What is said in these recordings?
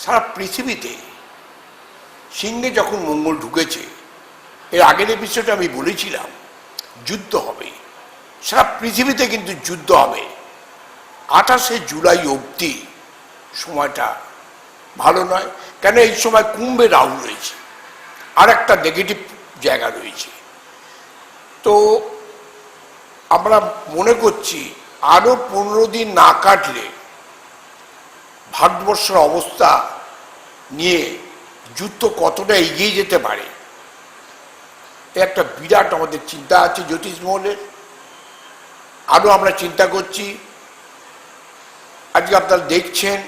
সারা পৃথিবীতে সিংহে যখন মঙ্গল ঢুকেছে, এর আগের এপিসোডে আমি বলেছিলাম, যুদ্ধ হবে। সারা পৃথিবীতে কিন্তু যুদ্ধ হবে। আঠাশে জুলাই অবধি সময়টা ভালো নয়, কেন এই সময় কুম্ভে রাহু রয়েছে। আর একটা নেগেটিভ জায়গা রয়েছে। তো আমরা মনে করছি আরও পনেরো দিন না কাটলে ভারতবর্ষের অবস্থা নিয়ে যুদ্ধ কতটা এগিয়ে যেতে পারে একটা বিরাট আমাদের চিন্তা আছে জ্যোতিষ মহলের আরও আমরা চিন্তা করছি। আজকে আপনারা দেখছেন,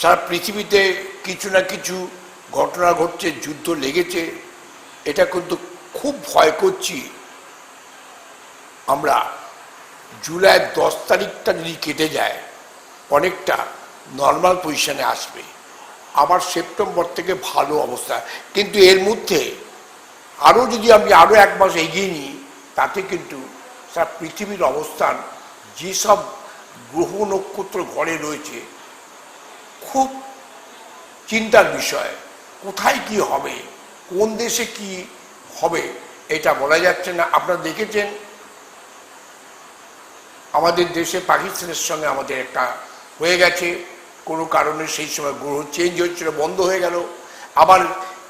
সারা পৃথিবীতে কিছু না কিছু ঘটনা ঘটছে, যুদ্ধ লেগেছে। এটা কিন্তু খুব ভয় করছি আমরা। জুলাইয়ের দশ তারিখটা যদি কেটে যায়, অনেকটা নর্মাল পজিশনে আসবে। আবার সেপ্টেম্বর থেকে ভালো অবস্থা। কিন্তু এর মধ্যে আরও যদি আমি আরও এক মাস এগিয়ে নিই, তাতে কিন্তু সারা পৃথিবীর অবস্থান, যেসব গ্রহ নক্ষত্র ঘরে রয়েছে, খুব চিন্তার বিষয়। কোথায় কি হবে? কোন দেশে কি হবে? এটা বলা যাচ্ছে না। আপনারা দেখেছেন আমাদের দেশে পাকিস্তানের সঙ্গে আমাদের একটা হয়ে গেছে। কোনো কারণে সেই সময় গ্রহ চেঞ্জ হচ্ছিল বন্ধ হয়ে গেল। আবার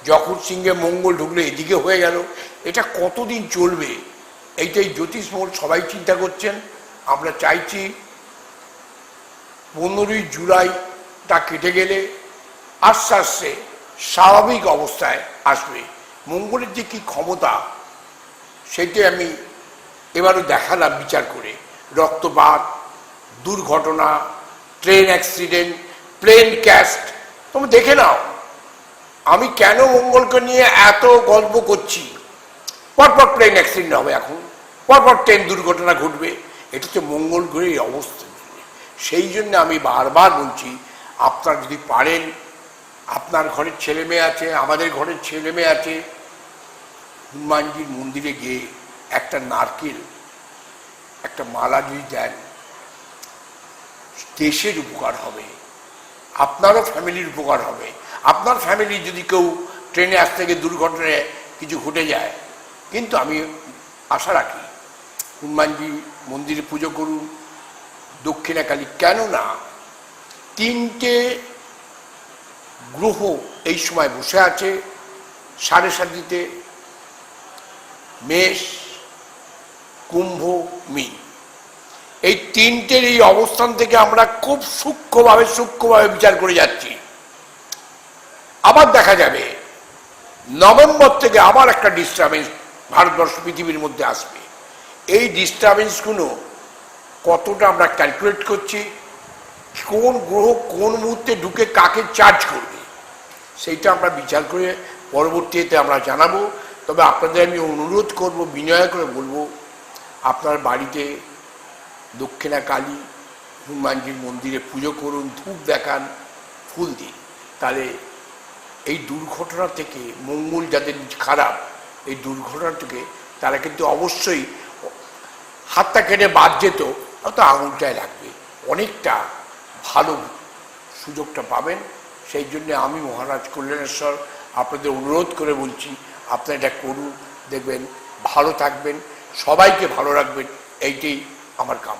যখন সিংহে মঙ্গল ঢুকলে, এদিকে হয়ে গেল। এটা কতদিন চলবে? এইটাই জ্যোতিষ মহল সবাই চিন্তা করছেন। আমরা চাইছি পনেরোই জুলাইটা কেটে গেলে আস্তে আস্তে স্বাভাবিক অবস্থায় আসবে। মঙ্গলের যে কি ক্ষমতা, সেটি আমি এবারও দেখালাম বিচার করে। রক্তপাত, দুর্ঘটনা ট্রেন অ্যাক্সিডেন্ট প্লেন ক্যাস্ট তুমি দেখে নাও, আমি কেন মঙ্গলকে নিয়ে এত গল্প করছি? পরপর প্লেন অ্যাক্সিডেন্ট হবে এখন, পরপর ট্রেন দুর্ঘটনা ঘটবে। এটা তো মঙ্গল গ্রহের অবস্থা। সেই জন্য আমি বারবার বলছি, আপনারা যদি পারেন, আপনার ঘরের ছেলে মেয়ে আছে, আমাদের ঘরের ছেলে মেয়ে আছে, হনুমানজির মন্দিরে গিয়ে একটা নারকেল একটা মালা যদি দেন। দেশের উপকার হবে। আপনারও ফ্যামিলির উপকার হবে। আপনার ফ্যামিলি যদি কেউ ট্রেনে আসতে গিয়ে দুর্ঘটনায় কিছু ঘটে যায়, কিন্তু আমি আশা রাখি হনুমানজি মন্দিরে পুজো করুন দক্ষিণাকালী কেন না? তিনটে গ্রহ এই সময় বসে আছে, সাড়ে সাতিতে মেষ কুম্ভ মিন এই তিনটের এই অবস্থান থেকে আমরা খুব সূক্ষ্মভাবে সূক্ষ্মভাবে বিচার করে যাচ্ছি। আবার দেখা যাবে, নভেম্বর থেকে আবার একটা ডিস্টারবেন্স ভারতবর্ষ পৃথিবীর মধ্যে আসবে। এই ডিস্টারবেন্সগুলো কতটা আমরা ক্যালকুলেট করছি, কোন গ্রহ কোন মুহূর্তে ঢুকে কাকে চার্জ করবে, সেইটা আমরা বিচার করে পরবর্তীতে আমরা জানাব। তবে আপনাদের আমি অনুরোধ করব, বিনয় করে বলব আপনার বাড়িতে দক্ষিণা কালী হনুমানজির মন্দিরে পুজো করুন, ধূপ দেখান, ফুল দিন। তাহলে এই দুর্ঘটনা থেকে মঙ্গল যাদের খারাপ, এই দুর্ঘটনা থেকে তারা কিন্তু অবশ্যই হাতটা কেটে বাদ যেত, হয়তো আঙুলটায় লাগবে। অনেকটা ভালো সুযোগটা পাবেন। সেই জন্য আমি মহারাজ কল্যাণেশ্বর আপনাদের অনুরোধ করে বলছি, আপনারা এটা করুন, দেখবেন, ভালো থাকবেন। সবাইকে ভালো রাখবেন এইটাই আমার কাম